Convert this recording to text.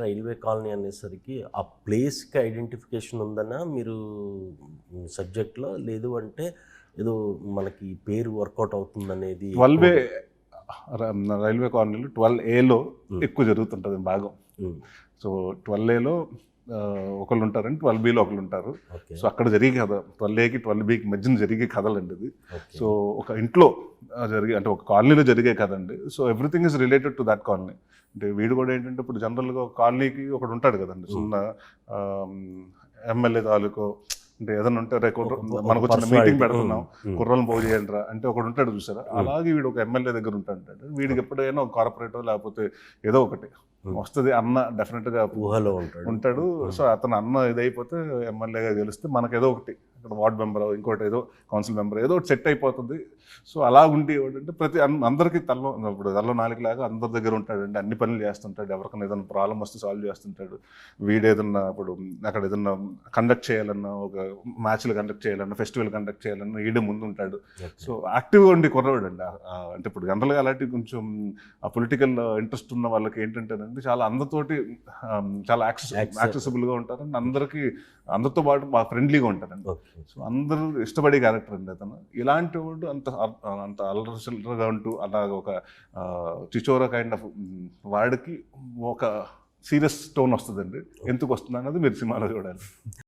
Railway colony అనేసరికి ఆ ప్లేస్కి ఐడెంటిఫికేషన్ ఉందనా మీరు సబ్జెక్ట్లో లేదు అంటే ఏదో మనకి పేరు వర్కౌట్ అవుతుందనేది ట్వెల్వ్ ఏ రైల్వే కాలనీలో ట్వెల్వ్ ఏలో. ఎక్కువ జరుగుతుంటుంది భాగం సో ట్వెల్వ్ ఏలో ఒకళ్ళు ఉంటారండి ట్వెల్వ్ బీలో ఒకళ్ళు ఉంటారు సో అక్కడ జరిగే కథ ట్వెల్వ్ ఏకి ట్వెల్వ్ బీకి మధ్యన జరిగే కథలండి ఇది. సో ఒక ఇంట్లో జరిగే అంటే ఒక కాలనీలో జరిగే కదండి so everything is related to that colony. అంటే వీడు కూడా ఏంటంటే ఇప్పుడు జనరల్గా ఒక కాలనీకి ఒకడు ఉంటాడు కదండి. చిన్న ఎమ్మెల్యే తాలూకు అంటే ఏదైనా ఉంటే ఒక మనకు వచ్చిన. మీటింగ్ పెడుతున్నాం. కుర్రలను పోగు చేయండి రా అంటే ఒకడు ఉంటాడు చూసారా? అలాగే వీడు ఒక ఎమ్మెల్యే దగ్గర ఉంటాడు. వీడికి ఎప్పుడైనా ఒక కార్పొరేటో లేకపోతే ఏదో ఒకటి. వస్తుంది అన్న డెఫినెట్గా ఊహలో ఉంటాడు. ఉంటాడు. సో అతను అన్న ఇదైపోతే ఎమ్మెల్యేగా గెలిస్తే మనకు ఏదో ఒకటి. ఇక్కడ వార్డ్ మెంబర్ ఇంకోటి ఏదో కౌన్సిల్ మెంబర్ ఏదో ఒకటి సెట్ అయిపోతుంది. సో అలా ఉండి ఏంటంటే ప్రతి అందరికీ తల్లో ఇప్పుడు తల్లో నాలుగు లాగా అందరి దగ్గర ఉంటాడండి అన్ని పనులు చేస్తుంటాడు ఎవరికైనా ఏదైనా ప్రాబ్లం వస్తే సాల్వ్ చేస్తుంటాడు. వీడు ఏదన్నా ఇప్పుడు అక్కడ ఏదన్నా కండక్ట్ చేయాలన్నా ఒక మ్యాచ్లు కండక్ట్ చేయాలన్నా ఫెస్టివల్ కండక్ట్ చేయాలన్నా ఈడే ముందు ఉంటాడు. సో యాక్టివ్గా ఉండి కుర్రవాడు అండి అంటే ఇప్పుడు జనరల్గా అలాంటి కొంచెం ఆ పొలిటికల్ ఇంట్రెస్ట్ ఉన్న వాళ్ళకి ఏంటంటేనండి చాలా అందరితోటి చాలా యాక్సెస్ యాక్సెసిబుల్గా ఉంటారండి. అందరికీ అందరితో పాటు బాగా ఫ్రెండ్లీగా ఉంటారండి. సో అందరూ ఇష్టపడే క్యారెక్టర్ అండి అతను. ఇలాంటి వాడు అంత అంత అల్లరిచిల్లరగా ఉంటూ అలాగ ఒక చిచోరా కైండ్ ఆఫ్ వాడికి ఒక సీరియస్ టోన్ వస్తుందండి. ఎందుకు వస్తుంది అన్నది మీరు సినిమాలో చూడాలి.